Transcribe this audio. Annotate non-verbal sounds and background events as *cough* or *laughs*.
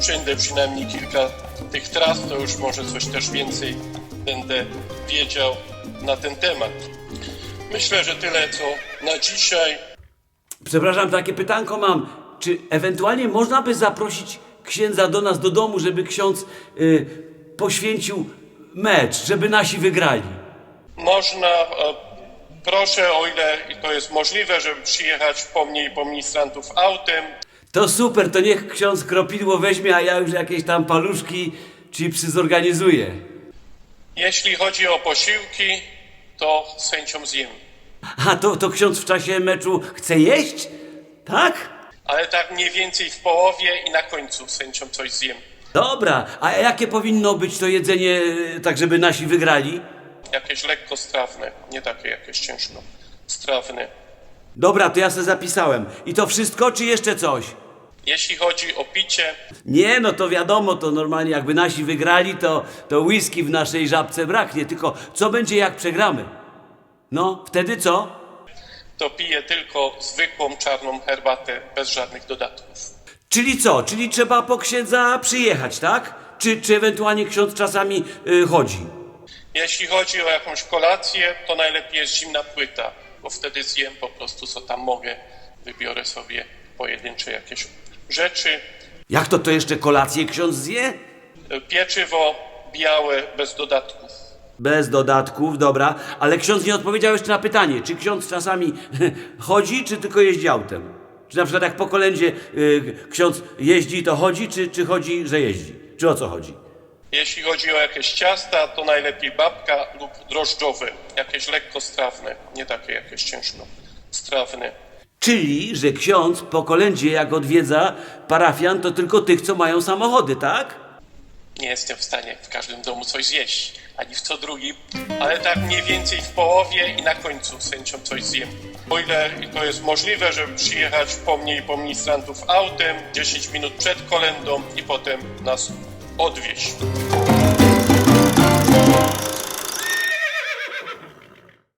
przejadę przynajmniej kilka tych tras, to już może coś też więcej będę wiedział na ten temat. Myślę, że tyle co na dzisiaj. Przepraszam, takie pytanko mam. Czy ewentualnie można by zaprosić księdza do nas do domu, żeby ksiądz y, poświęcił mecz, żeby nasi wygrali? Można, e, proszę, o ile to jest możliwe, żeby przyjechać po mnie i po ministrantów autem. To super, to niech ksiądz kropidło weźmie, a ja już jakieś tam paluszki, chipsy zorganizuję. Jeśli chodzi o posiłki, to z chęcią zjem. A to, to ksiądz w czasie meczu chce jeść? Tak? Ale tak mniej więcej w połowie i na końcu z chęcią coś zjem. Dobra, a jakie powinno być to jedzenie, y, tak żeby nasi wygrali? Jakieś lekko strawne, nie takie jakieś ciężko strawne. Dobra, to ja se zapisałem. I to wszystko, czy jeszcze coś? Jeśli chodzi o picie, Nie, no to wiadomo, to normalnie jakby nasi wygrali, to, to whisky w naszej żabce braknie. Tylko co będzie jak przegramy? No, wtedy co? to piję tylko zwykłą czarną herbatę bez żadnych dodatków. Czyli co? Czyli trzeba po księdza przyjechać, tak? Czy, czy ewentualnie ksiądz czasami y, chodzi? Jeśli chodzi o jakąś kolację, to najlepiej jest zimna płyta, bo wtedy zjem po prostu co tam mogę. Wybiorę sobie pojedyncze jakieś rzeczy. Jak to to jeszcze kolację ksiądz zje? Pieczywo białe bez dodatków. Bez dodatków, dobra. Ale ksiądz nie odpowiedział jeszcze na pytanie, czy ksiądz czasami *laughs* chodzi, czy tylko jeździ autem? Czy na przykład jak po kolędzie y, ksiądz jeździ, to chodzi, czy, czy chodzi, że jeździ? Czy o co chodzi? Jeśli chodzi o jakieś ciasta, to najlepiej babka lub drożdżowe, jakieś lekko strawne, nie takie jakieś ciężko strawne. Czyli, że ksiądz po kolędzie, jak odwiedza parafian, to tylko tych, co mają samochody, tak? Nie jestem w stanie w każdym domu coś zjeść, ani w co drugim, ale tak mniej więcej w połowie i na końcu z chęcią coś zjem. O ile to jest możliwe, żeby przyjechać po mnie i po ministrantów autem 10 minut przed kolendą i potem nas odwieźć.